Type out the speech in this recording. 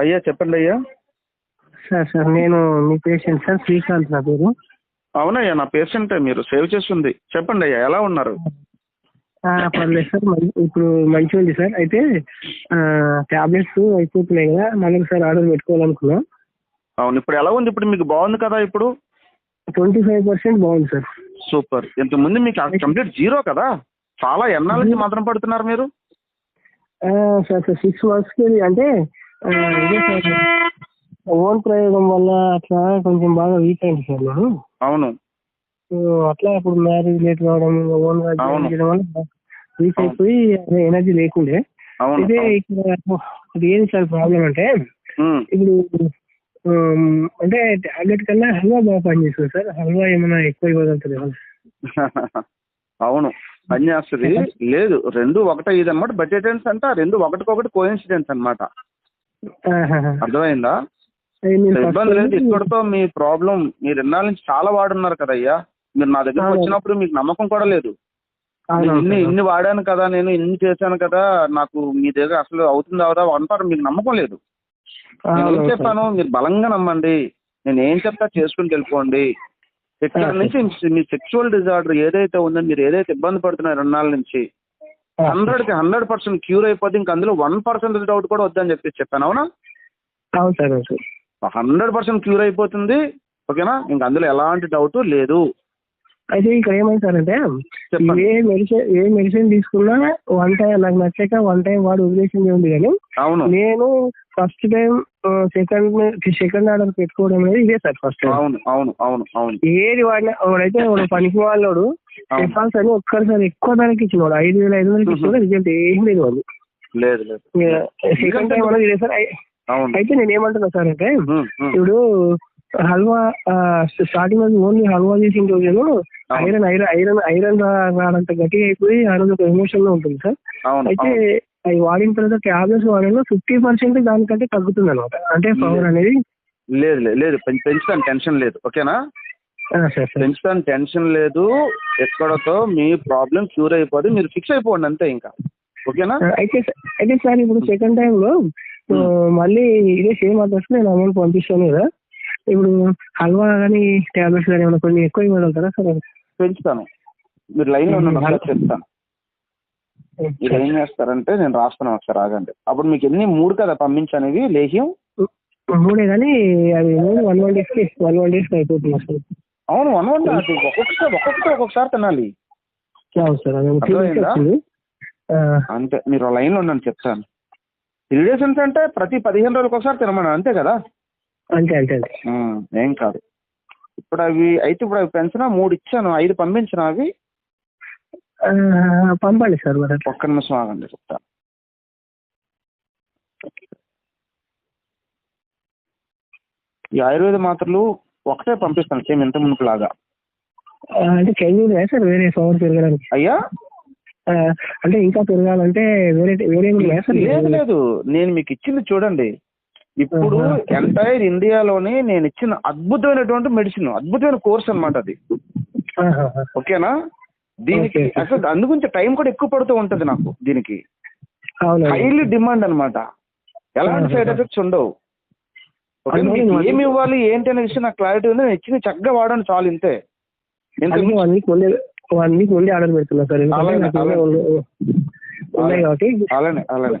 అయ్యా చెప్పండి అయ్యా. సార్ సార్ నేను మీ పేషెంట్ సార్ శ్రీకాంత్ నా పేరు. అవునయ్యా నా పేషెంటే మీరు సేవ్ చేస్తుంది. చెప్పండి అయ్యా ఎలా ఉన్నారు? పర్లేదు సార్ ఇప్పుడు మంచిగా ఉంది సార్. అయితే టాబ్లెట్స్ అయిపోతున్నాయి కదా మళ్ళీ ఒకసారి ఆర్డర్ పెట్టుకోవాలనుకున్నా. అవును ఇప్పుడు ఎలా ఉంది? ఇప్పుడు మీకు బాగుంది కదా ఇప్పుడు? ట్వంటీ ఫైవ్ పర్సెంట్ బాగుంది సార్. సూపర్. ఇంతకుముందు మీకు కంప్లీట్ జీరో కదా? చాలా నుంచి మాత్రం పడుతున్నారు మీరు? సార్ సార్ సిక్స్ మంత్స్కి అంటే ఇదే సార్. ఓన్ ప్రయోగం వల్ల అట్లా కొంచెం బాగా వీక్ అయింది సార్ నేను అవును. అట్లా ఇప్పుడు మ్యారేజ్ లేట్ కావడం ఓన్గా. జాయిన్ చేయడం వల్ల వీక్. అయిపోయి ఎనర్జీ లేకుండే. అయితే ఇక్కడ ఇది ఏంటి సార్ ప్రాబ్లం అంటే. ఇప్పుడు అంటే టాబ్లెట్ కన్నా హల్వా బాగా పనిచేస్తుంది సార్. హల్వా ఏమైనా ఎక్కువ ఇవ్వగలుగుతుంది అవును. పని చేస్తుంది. లేదు రెండు ఒకటే ఇది అనమాట బడ్జెటెన్స్ అంటే రెండు ఒకటికొకటి కోఇన్సిడెన్స్ అన్నమాట. అర్థమైందా? ఇబ్బంది లేదు. ఇక్కడతో మీ ప్రాబ్లం మీరు ఎన్నాళ్ళ నుంచి చాలా వాడున్నారు కదయ్యా మీరు నా దగ్గరకు అవును. వచ్చినప్పుడు మీకు నమ్మకం కూడా లేదు. నేను ఇన్ని ఇన్ని వాడాను కదా నేను ఇన్ని చేశాను కదా నాకు మీ దగ్గర అసలు అవుతుంది అవదా అంటారు. మీకు నమ్మకం లేదు. నేను ఏం చెప్పాను? మీరు బలంగా నమ్మండి. నేను ఏం చెప్తా చేసుకుని వెళ్ళిపోండి. ఇక్కడ. నుంచి మీ సెక్చువల్ డిజార్డర్ ఏదైతే ఉందో మీరు ఏదైతే ఇబ్బంది పడుతున్నారో రెండాళ్ళ నుంచి హండ్రెడ్కి హండ్రెడ్ పర్సెంట్ క్యూర్ అయిపోతే ఇంక అందులో వన్ పర్సెంట్ డౌట్ కూడా వద్దని చెప్పి చెప్పాను అవునా? అవును సార్ అవును సార్. హండ్రెడ్ పర్సెంట్ క్యూర్ అయిపోతుంది ఓకేనా? ఇంక అందులో ఎలాంటి డౌట్ లేదు. అయితే ఇక్కడ ఏమైంది సార్ అంటే ఏ మెడిసిన్ ఏ మెడిసిన్ తీసుకున్నా వన్ టైం నాకు నచ్చాక వన్ టైం వాడు వదిలేసింది ఉంది కానీ అవును. నేను first time second second order పెట్టుకోవడం అనేది ఇదే సార్ ఫస్ట్ అవును అవును అవును అవును. ఏది వాడినా వాడైతే వాడు పనికి వాళ్ళోడు చెప్పాల్సి అని ఒక్కసారి ఎక్కువ ధరకి ఇచ్చినవాడు ఐదు వేల ఐదు వందలకి ఇచ్చినవాడు రిజల్ట్ ఏం లేదు వాళ్ళు లేదు సెకండ్ టైం అనేది సార్. అయితే నేను ఏమంటున్నా సార్ అంటే. ఇప్పుడు హల్వా స్టార్టింగ్లో ఓన్లీ హల్వా చేసిన రోజు ఐరన్ ఐరన్ ఐరన్ ఐరన్ రాడంత గట్టిగా అయిపోయి ఆ రోజు ఒక ఎమోషన్లో ఉంటుంది సార్. అయితే. అవి వాడిన తర్వాత టాబ్లెట్స్ వాడడంలో ఫిఫ్టీ పర్సెంట్ దానికంటే తగ్గుతుంది అనమాట అంటే పవర్ అనేది లేదు లేదు. పెంచుతాను. టెన్షన్ లేదు. ఓకేనా పెంచుతాను టెన్షన్ లేదు. ఎక్కడతో మీ ప్రాబ్లం క్యూర్ అయిపోదు. మీరు ఫిక్స్ అయిపోండి అంతే ఇంకా. ఓకేనా? అయితే అయితే సార్ ఇప్పుడు సెకండ్ టైం లో ఆ, మళ్ళీ ఇదే సేమ్ అడ్రస్ నేను అమౌంట్ పంపిస్తాను కదా. ఇప్పుడు హల్వా కానీ టాబ్లెట్స్ కానీ ఏమైనా కొన్ని ఎక్కువ ఇవ్వగలుగుతారా సార్? పెంచుతాను మీరు లైన్లో ఉండండి చెప్తాను. మీరు ఏం చేస్తారంటే నేను రాస్తాను ఒకసారి ఆగండి. అప్పుడు మీకు ఎన్ని? మూడు కదా పంపించనివి లేహ్యం? మూడే కానీ అది వన్ వన్ డేస్కి వన్ వన్ డేస్కి అయిపోతుంది సార్. అవును వన్ వన్ అది ఒక్కొక్కసారి ఒక్కొక్కటి ఒక్కొక్కసారి తినాలి. అంతే మీరు లైన్లో ఉండండి చెప్తాను. త్రీ డేస్ అంటే అంటే ప్రతి పదిహేను రోజులకు ఒకసారి తినమని అంతే కదా? అంతే అంతే ఏం కాదు. ఇప్పుడు అవి అయితే ఇప్పుడు అవి పెంచినా మూడు ఇచ్చాను ఐదు పంపించిన అవి. పంపండి సార్ మరి ఒక్క నిమిషం ఆగండి చెప్తాను. ఈ ఆయుర్వేద మాత్రలు ఒకటే పంపిస్తాను సేమ్ ఇంత మునుపు లాగా అంటే ఉన్నాయా సార్ వేరే పవర్ పెరగడానికి. అయ్యా? అంటే ఇంకా పెరగాలంటే వేరే వేరే లేదు లేదు. నేను మీకు ఇచ్చింది చూడండి. ఇప్పుడు. ఎంటైర్ ఇండియాలోనే నేను ఇచ్చిన అద్భుతమైనటువంటి మెడిసిన్ అద్భుతమైన కోర్స్ అన్నమాట అది. ఓకేనా? దీనికి. అసలు అందుగురించి టైం కూడా ఎక్కువ పడుతూ ఉంటది నాకు దీనికి. హైలీ డిమాండ్ అన్నమాట. ఎలాంటి. సైడ్ ఎఫెక్ట్స్ ఉండవు ఓకే అందులో మీకు ఇవన్నీ- ఏమి ఇవ్వాలి ఏంటి అనే విషయం నాకు క్లారిటీ ఉంది. నేను ఇచ్చింది చక్కగా వాడండి చాలు ఇంతే. వన్ వీక్ ముందే వన్ వీక్ ముందే ఆర్డర్ పెడుతున్నా సార్. ఉన్నాయి కాబట్టి అలానే అలానే.